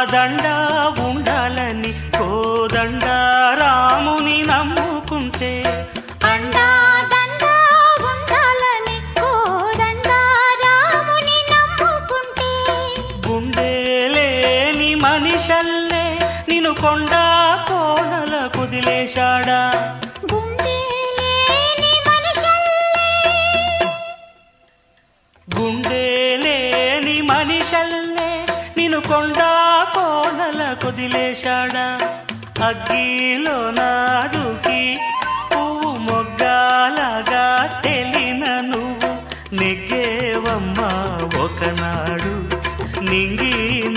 కాదండా ఉండాలని కోదండ రాముని నమ్ముకుంటే. మనిషల్లే నిను కొండ కోనల కుదిలేశాడా. గుండెలేని మనిషల్లే. నిను కొండ అల కొదిలేశాడా? అగ్గిలో నాదుకి పువ్వు మొగ్గాలగా తెలిన నువ్వు. నెగ్గేవమ్మా ఒకనాడు నింగి